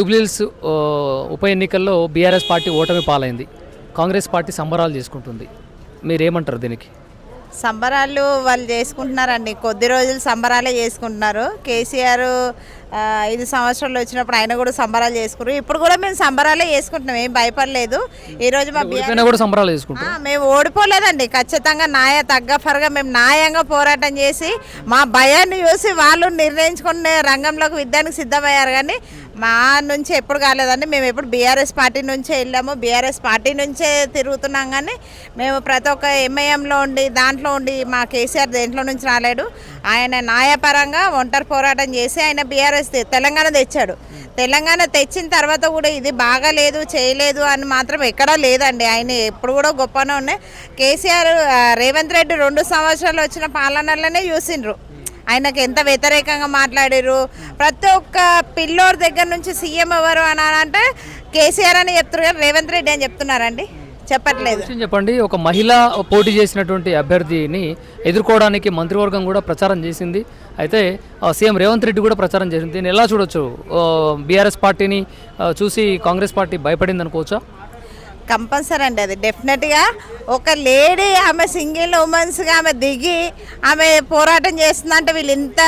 జూబ్లీహిల్స్ ఉప ఎన్నికల్లో BRS party ఓటమి పాలైంది. కాంగ్రెస్ పార్టీ సంబరాలు చేసుకుంటుంది. మీరేమంటారు దీనికి? సంబరాలు వాళ్ళు చేసుకుంటున్నారండి. కొద్ది రోజులు సంబరాలే చేసుకుంటున్నారు. కేసీఆర్ ఐదు సంవత్సరాలు వచ్చినప్పుడు ఆయన కూడా సంబరాలు చేసుకున్నారు. ఇప్పుడు కూడా మేము సంబరాలే చేసుకుంటున్నాం ఏం భయపడలేదు. ఈరోజు మా బీఆర్ ఓడిపోయినా కూడా సంబరాలు చేసుకుంటారు ఆ, మేము ఓడిపోలేదండి ఖచ్చితంగా న్యాయ తగ్గఫరగా మేము న్యాయంగా పోరాటం చేసి మా భయాన్ని చూసి వాళ్ళు నిర్ణయించుకునే రంగంలోకి విద్యానికి సిద్ధమయ్యారు కానీ మా నుంచి ఎప్పుడు కాలేదండి. మేము ఎప్పుడు బీఆర్ఎస్ పార్టీ నుంచే వెళ్ళాము. బీఆర్ఎస్ పార్టీ నుంచే తిరుగుతున్నాం కానీ మేము ప్రతి ఒక్క ఎంఐఎంలో ఉండి దాంట్లో ఉండి మా కేసీఆర్ దేంట్లో నుంచి రాలేడు. ఆయన న్యాయపరంగా ఒంటరి పోరాటం చేసి ఆయన బీఆర్ఎస్ తెలంగాణ తెచ్చాడు. తెలంగాణ తెచ్చిన తర్వాత కూడా ఇది బాగాలేదు చేయలేదు అని మాత్రం ఎక్కడా లేదండి. ఆయన ఎప్పుడు కూడా గొప్పనే ఉన్నాయి. కేసీఆర్ రేవంత్ రెడ్డి రెండు సంవత్సరాలు వచ్చిన పాలనలోనే చూసిండ్రు. ఆయనకు ఎంత వ్యతిరేకంగా మాట్లాడారు ప్రతి ఒక్క పిల్లోర్ దగ్గర నుంచి సీఎం ఎవరు అని అంటే కేసీఆర్ అని చెప్తున్నారు రేవంత్ రెడ్డి అని చెప్తున్నారండి. చెప్పట్లేదు. చెప్పండి. ఒక మహిళ పోటీ చేసినటువంటి అభ్యర్థిని ఎదుర్కోవడానికి మంత్రివర్గం కూడా ప్రచారం చేసింది. అయితే సీఎం రేవంత్ రెడ్డి కూడా ప్రచారం చేసింది. దీన్ని ఎలా చూడొచ్చు? బీఆర్ఎస్ పార్టీని చూసి కాంగ్రెస్ పార్టీ భయపడింది అనుకోవచ్చా? కంపల్సరీ అండి అది. డెఫినెట్గా ఒక లేడీ ఆమె సింగిల్ ఉమెన్స్గా ఆమె దిగి ఆమె పోరాటం చేస్తుందంటే వీళ్ళు ఇంత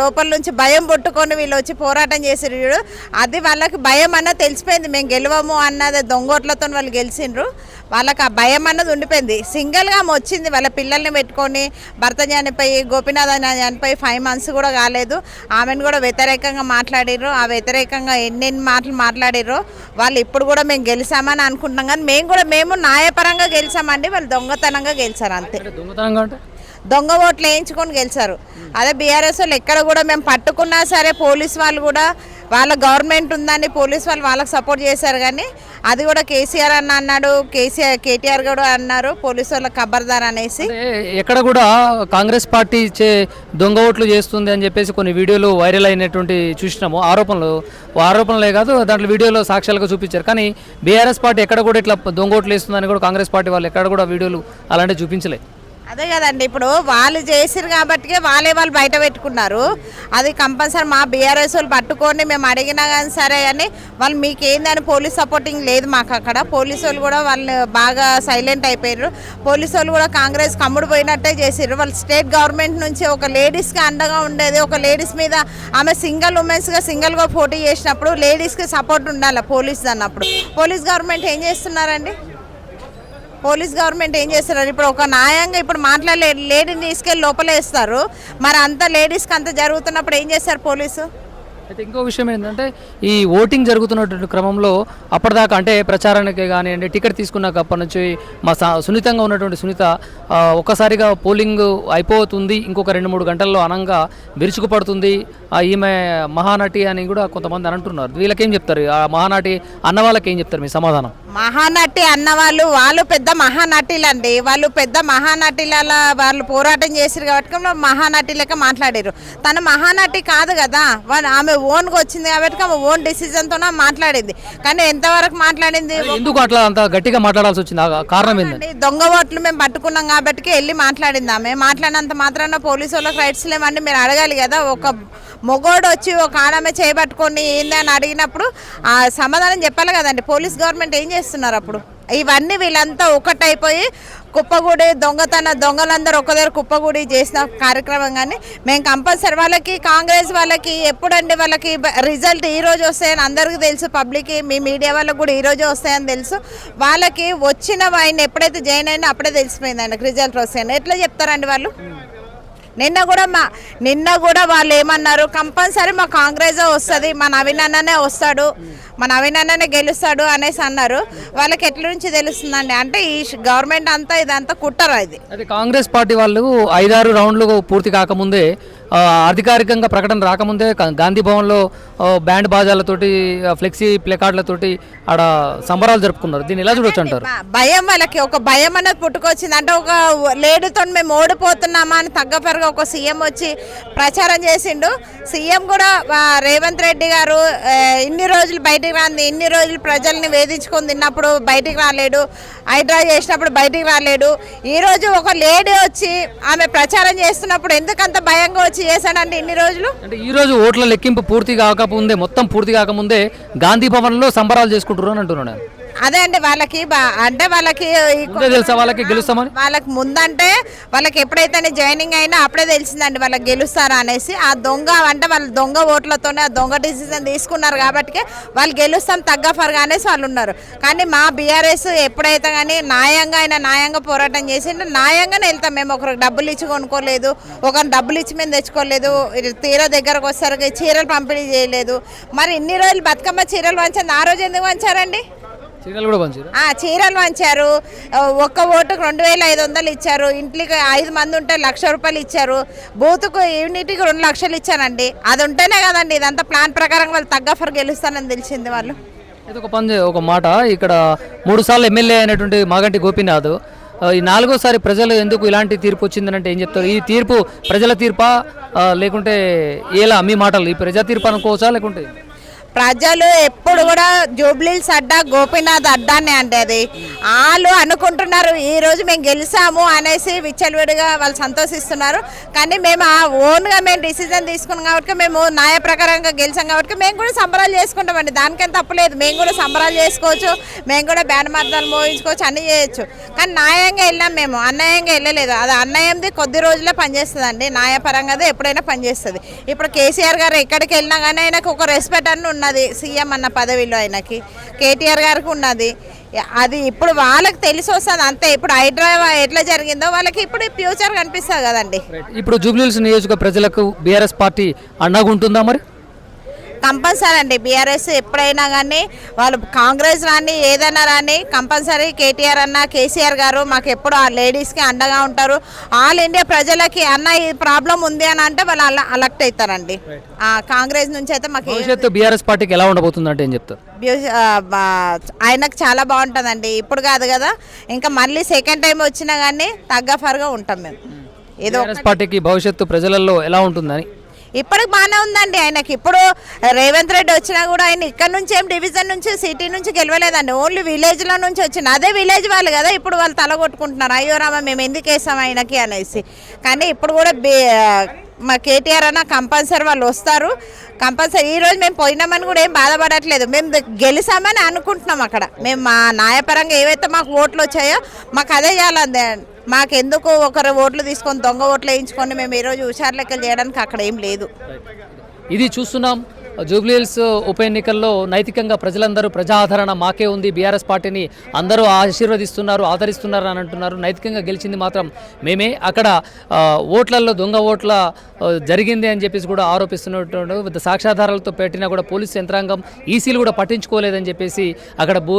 లోపల నుంచి భయం పుట్టుకొని వీళ్ళు వచ్చి పోరాటం చేసిరు అది వాళ్ళకి భయం అన్న తెలిసిపోయింది. మేము గెలవము అన్నది దొంగోట్లతో వాళ్ళు గెలిచిండ్రు వాళ్ళకి ఆ భయం అన్నది ఉండిపోయింది. సింగిల్గా ఆమె వచ్చింది. వాళ్ళ పిల్లల్ని పెట్టుకొని భర్త చనిపోయి గోపినాథ్ చనిపోయి ఫైవ్ మంత్స్ కూడా కాలేదు. ఆమెను కూడా వ్యతిరేకంగా మాట్లాడిర్రు. ఆ వ్యతిరేకంగా ఎన్నెన్ని మాటలు మాట్లాడిర్రు. వాళ్ళు ఇప్పుడు కూడా మేము గెలిచామని అనుకుంటున్నాం కానీ మేము కూడా మేము న్యాయపరంగా గెలిచామండి. వాళ్ళు దొంగతనంగా గెలిచారు అంతే. అంటే దొంగతనంగా అంటే? దొంగ ఓట్లు వేయించుకొని గెలిచారు. అదే బీఆర్ఎస్ వాళ్ళు ఎక్కడ కూడా మేము పట్టుకున్నా సరే పోలీస్ వాళ్ళు కూడా వాళ్ళ గవర్నమెంట్ ఉందని పోలీస్ వాళ్ళు వాళ్ళకి సపోర్ట్ చేశారు కానీ అది కూడా కేసీఆర్ అన్న అన్నాడు కేసీఆర్ కేటీఆర్ కూడా అన్నారు పోలీసు వాళ్ళ ఖబర్దార్ అనేసి. ఎక్కడ కూడా కాంగ్రెస్ పార్టీ చే దొంగ ఓట్లు చేస్తుంది అని చెప్పేసి కొన్ని వీడియోలు వైరల్ అయినటువంటి చూసినాము. ఆరోపణలు ఆరోపణలే కాదు దాంట్లో వీడియోలో సాక్ష్యాలుగా చూపించారు. కానీ బీఆర్ఎస్ పార్టీ ఎక్కడ కూడా ఇట్లా దొంగ ఓట్లు వేస్తుందని కూడా కాంగ్రెస్ పార్టీ వాళ్ళు ఎక్కడ కూడా వీడియోలు అలాంటివి చూపించలేదు అదే కదండి ఇప్పుడు వాళ్ళు చేసిరు కాబట్టి వాళ్ళే వాళ్ళు బయట పెట్టుకున్నారు. అది కంపల్సరీ మా బీఆర్ఎస్ వాళ్ళు పట్టుకొని మేము అడిగినా కానీ సరే అని వాళ్ళు మీకు ఏందని పోలీస్ సపోర్టింగ్ లేదు మాకు అక్కడ. పోలీసు వాళ్ళు కూడా వాళ్ళు బాగా సైలెంట్ అయిపోయారు పోలీసు వాళ్ళు కూడా కాంగ్రెస్ కమ్ముడు పోయినట్టే చేసారు వాళ్ళు స్టేట్ గవర్నమెంట్ నుంచి ఒక లేడీస్కి అండగా ఉండేది. ఒక లేడీస్ మీద ఆమె సింగిల్ ఉమెన్స్గా సింగిల్గా పోటీ చేసినప్పుడు లేడీస్కి సపోర్ట్ ఉండాలి పోలీస్ అన్నప్పుడు. పోలీస్ గవర్నమెంట్ ఏం చేస్తున్నారండి? పోలీస్ గవర్నమెంట్ ఏం చేస్తున్నారు? ఇప్పుడు ఒక న్యాయంగా ఇప్పుడు మాట్లాడలే లేడీని తీసుకెళ్ళి లోపలేస్తారు. మరి అంత లేడీస్కి అంత జరుగుతున్నప్పుడు ఏం చేస్తారు పోలీసు? అయితే ఇంకో విషయం ఏంటంటే ఈ ఓటింగ్ జరుగుతున్నటువంటి క్రమంలో అప్పటిదాకా అంటే ప్రచారానికి కానివ్వండి టికెట్ తీసుకున్నాక అప్పటి నుంచి మా స సున్నితంగా ఉన్నటువంటి సునీత ఒక్కసారిగా పోలింగ్ అయిపోతుంది. ఇంకొక రెండు మూడు గంటల్లో అనంగా విరుచుకుపడుతుంది. ఈమె మహానటి అని కూడా కొంతమంది అని అంటున్నారు వీళ్ళకేం చెప్తారు? ఆ మహానటి అన్న వాళ్ళకి ఏం చెప్తారు మీ సమాధానం? మహానటి అన్న వాళ్ళు వాళ్ళు పెద్ద మహానటిలండి. వాళ్ళు పెద్ద మహానటిల వాళ్ళు పోరాటం చేసారు కాబట్టి వాళ్ళు మహానటి లెక్క మాట్లాడారు తను మహానటి కాదు కదా. వాళ్ళు ఆమె ఓన్గా వచ్చింది కాబట్టి ఆమె ఓన్ డిసిజన్తోనే మాట్లాడింది. కానీ ఎంతవరకు మాట్లాడింది? ఎందుకు అట్లా అంత గట్టిగా మాట్లాడాల్సి వచ్చింది? కారణం అండి, దొంగ ఓట్లు మేము పట్టుకున్నాం కాబట్టి వెళ్ళి మాట్లాడింది ఆమె. మాట్లాడినంత మాత్రాన పోలీసు వాళ్ళకి రైట్స్ లేవని మీరు అడగాలి కదా. ఒక మొగోడు వచ్చి ఒక ఆడమే చేయబట్టుకొని ఏందని అని అడిగినప్పుడు ఆ సమాధానం చెప్పాలి కదండి. పోలీస్ గవర్నమెంట్ ఏం చేస్తున్నారు అప్పుడు? ఇవన్నీ వీళ్ళంతా ఒకటైపోయి కుప్పగూడి దొంగతన దొంగలందరూ ఒక దగ్గర కుప్పగూడి చేసిన కార్యక్రమం కానీ మేము కంపల్సరీ వాళ్ళకి కాంగ్రెస్ వాళ్ళకి ఎప్పుడండి వాళ్ళకి రిజల్ట్ ఈ రోజు వస్తాయని అందరికీ తెలుసు పబ్లిక్ మీ మీడియా వాళ్ళకి కూడా ఈ రోజే వస్తాయని తెలుసు. వాళ్ళకి వచ్చిన ఆయన ఎప్పుడైతే జాయిన్ అయినా అప్పుడే తెలిసిపోయిందండి రిజల్ట్ వస్తాయని. ఎట్లా చెప్తారండి వాళ్ళు? నిన్న కూడా మా నిన్న కూడా వాళ్ళు ఏమన్నారు? కంపల్సరీ మా కాంగ్రెస్ వస్తుంది మా నవీన్ అన్ననే వస్తాడు మా నవీన్ అన్ననే గెలుస్తాడు అనేసి అన్నారు. వాళ్ళకి ఎట్ల నుంచి తెలుస్తుందండి? అంటే ఈ గవర్నమెంట్ అంతా ఇదంతా కుట్టరా ఇది. అయితే కాంగ్రెస్ పార్టీ వాళ్ళు ఐదారు రౌండ్లు పూర్తి కాకముందే అధికారికంగా ప్రకటన రాకముందే గాంధీ భవన్లో బ్యాండ్ బాజాలతోటి ఫ్లెక్సీ ప్లేకార్డులతోటి ఆడ సంబరాలు జరుపుకున్నారు. దీన్ని ఎలా చూడొచ్చు అంటారు? భయం వాళ్ళకి ఒక భయం అనేది పుట్టుకొచ్చింది. అంటే ఒక లేడీతో మేము ఓడిపోతున్నామా అని తగ్గపరగా ఒక సీఎం వచ్చి ప్రచారం చేసిండు. సీఎం కూడా రేవంత్ రెడ్డి గారు ఇన్ని రోజులు బయటికి రాంది ఇన్ని రోజులు ప్రజల్ని వేధించుకొని తిన్నప్పుడు బయటికి రాలేడు హైడ్రా చేసినప్పుడు బయటికి రాలేడు. ఈరోజు ఒక లేడీ వచ్చి ఆమె ప్రచారం చేస్తున్నప్పుడు ఎందుకంత భయంగా వచ్చి చేశాడంటే ఇన్ని రోజులు? అంటే ఈ రోజు ఓట్ల లెక్కింపు పూర్తి కాకముందే మొత్తం పూర్తి కాకముందే గాంధీ భవన్లో సంబరాలు చేసుకుంటున్నారు అని అంటున్నాను అదే అండి వాళ్ళకి అంటే వాళ్ళకి తెలుసా వాళ్ళకి గెలుస్తామని? వాళ్ళకి ముందంటే వాళ్ళకి ఎప్పుడైతే జాయినింగ్ అయినా అప్పుడే తెలిసిందండి వాళ్ళకి గెలుస్తారా అనేసి. ఆ దొంగ అంటే వాళ్ళు దొంగ ఓట్లతోనే ఆ దొంగ డిసిజన్ తీసుకున్నారు కాబట్టి వాళ్ళు గెలుస్తాం తగ్గఫర్గా అనేసి వాళ్ళు ఉన్నారు. కానీ మా బీఆర్ఎస్ ఎప్పుడైతే కానీ న్యాయంగా అయినా న్యాయంగా పోరాటం చేసి న్యాయంగానే వెళ్తాం. మేము ఒకరికి డబ్బులు ఇచ్చి కొనుక్కోలేదు ఒకరిని డబ్బులు ఇచ్చి మేము తెచ్చుకోలేదు తీరా దగ్గరకు వస్తారు చీరలు పంపిణీ చేయలేదు. మరి ఇన్ని రోజులు బతుకమ్మ చీరలు వంచింది ఆ రోజు ఎందుకు వంచారండి చీరలు కూడా పంచారు? చీరలు ఒక్క ఓటుకు రెండు వేల ఐదు వందలు ఇచ్చారు. ఇంటికి ఐదు మంది ఉంటే లక్ష రూపాయలు ఇచ్చారు. బూతుకు యూనిట్కి రెండు లక్షలు ఇచ్చారండి అది ఉంటేనే కదండి ఇదంతా ప్లాన్ ప్రకారం వాళ్ళు తగ్గఫర్ గెలుస్తానని తెలిసింది వాళ్ళు. ఇది ఒక పని ఒక మాట ఇక్కడ మూడు సార్లు ఎమ్మెల్యే అయినటువంటి మాగంటి గోపీనాథ్ ఈ నాలుగోసారి ప్రజలు ఎందుకు ఇలాంటి తీర్పు వచ్చిందని అంటే ఏం చెప్తారు? ఈ తీర్పు ప్రజల తీర్పా? లేకుంటే ఎలా? మీ మాటలు ఈ ప్రజా తీర్పు అనుకోవచ్చా లేకుంటే? ప్రజలు ఎప్పుడు కూడా జూబ్లీస్ అడ్డా గోపీనాథ్ అడ్డానే అంటే అది. వాళ్ళు అనుకుంటున్నారు ఈరోజు మేము గెలిచాము అనేసి విచ్చలవిడిగా వాళ్ళు సంతోషిస్తున్నారు. కానీ మేము ఆ ఓన్గా మేము డిసిజన్ తీసుకున్నాం కాబట్టి మేము న్యాయ ప్రకారంగా గెలిచాం కాబట్టి మేము కూడా సంబరాలు చేసుకుంటామండి. దానికేం తప్పలేదు మేము కూడా సంబరాలు చేసుకోవచ్చు. మేము కూడా బ్యాండ్ మార్దాలు మోయించుకోవచ్చు అన్నీ చేయొచ్చు. కానీ న్యాయంగా వెళ్ళాం మేము. అన్యాయంగా వెళ్ళలేదు. అది అన్యాయంది కొద్ది రోజులే పనిచేస్తుందండి. న్యాయపరంగా ఎప్పుడైనా పనిచేస్తుంది. ఇప్పుడు కేసీఆర్ గారు ఎక్కడికి వెళ్ళినా కానీ ఆయనకు ఒక రెస్పెక్ట్ అని ఉన్నది. సీఎం అన్న పదవిలో ఆయనకి. కేటీఆర్ గారికి ఉన్నది. అది ఇప్పుడు వాళ్ళకి తెలిసి వస్తుంది అంతే. ఇప్పుడు హైదరాబాద్ ఎట్లా జరిగిందో వాళ్ళకి ఇప్పుడు ఫ్యూచర్ కనిపిస్తుంది కదండి. ఇప్పుడు జూబ్లీహిల్స్ నియోజక ప్రజలకు బీఆర్ఎస్ పార్టీ అండగా ఉంటుందా మరి? కంపల్సరీ అండి. బీఆర్ఎస్ ఎప్పుడైనా కానీ వాళ్ళు కాంగ్రెస్ రాని ఏదైనా రాని కంపల్సరీ కేటీఆర్ అన్న కేసీఆర్ గారు మాకు ఎప్పుడు ఆ లేడీస్కి అండగా ఉంటారు. ఆల్ ఇండియా ప్రజలకి అన్న ఈ ప్రాబ్లం ఉంది అని అంటే వాళ్ళు అలా అలక్ట్ అవుతారండి ఆ, కాంగ్రెస్ నుంచి అయితే మాకు భవిష్యత్తు బీఆర్ఎస్ పార్టీకి ఎలా ఉండబోతుంది అంటే ఏం చెప్తారు? ఆయనకు చాలా బాగుంటుందండి. ఇప్పుడు కాదు కదా. ఇంకా మళ్ళీ సెకండ్ టైం వచ్చినా కానీ తగ్గఫర్గా ఉంటాం మేము. ఏదో పార్టీకి భవిష్యత్తు ప్రజలలో ఎలా ఉంటుందని ఇప్పటికి బాగానే ఉందండి. ఆయనకి ఇప్పుడు రేవంత్ రెడ్డి వచ్చినా కూడా ఆయన ఇక్కడ నుంచి ఏం డివిజన్ నుంచి సిటీ నుంచి గెలవలేదండి. ఓన్లీ విలేజ్లో నుంచి వచ్చిన అదే విలేజ్ వాళ్ళు కదా ఇప్పుడు వాళ్ళు తల కొట్టుకుంటున్నారు. అయ్యో రామ మేము ఎందుకు వేసాం ఆయనకి అనేసి. కానీ ఇప్పుడు కూడా బే- మా కేటీఆర్ అన్న కంపల్సరీ వాళ్ళు వస్తారు. కంపల్సరీ ఈరోజు మేము పోయినామని కూడా ఏం బాధపడట్లేదు. మేము గెలిసామని గెలిచామని అనుకుంటున్నాం అక్కడ. మేము మా న్యాయపరంగా ఏవైతే మాకు ఓట్లు వచ్చాయో మాకు అదే చేయాలందే మాకెందుకు ఒకరు ఓట్లు తీసుకొని దొంగ ఓట్లు వేయించుకొని మేము ఈరోజు హుషారు లెక్కలు చేయడానికి అక్కడ ఏం లేదు. ఇది చూస్తున్నాం. జూబ్లీహిల్స్ ఉప ఎన్నికల్లో నైతికంగా ప్రజలందరూ ప్రజాదరణ మాకే ఉంది. బీఆర్ఎస్ పార్టీని అందరూ ఆశీర్వదిస్తున్నారు ఆదరిస్తున్నారు అని అంటున్నారు. నైతికంగా గెలిచింది మాత్రం మేమే. అక్కడ ఓట్లలో దొంగ ఓట్ల జరిగింది అని చెప్పేసి కూడా ఆరోపిస్తున్నట్టు సాక్ష్యాధారాలతో పెట్టినా కూడా పోలీసు యంత్రాంగం ఈసీలు కూడా పట్టించుకోలేదని చెప్పేసి అక్కడ భూ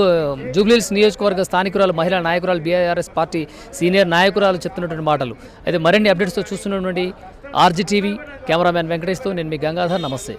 జూబ్లీహిల్స్ నియోజకవర్గ స్థానికురాలు మహిళా నాయకురాలు బీఆర్ఎస్ పార్టీ సీనియర్ నాయకురాలు చెప్తున్నటువంటి మాటలు. అయితే మరిన్ని అప్డేట్స్తో చూస్తున్నటువంటి ఆర్జీటీవీ కెమెరామ్యాన్ వెంకటేష్తో నేను మీ గంగాధర్. నమస్తే.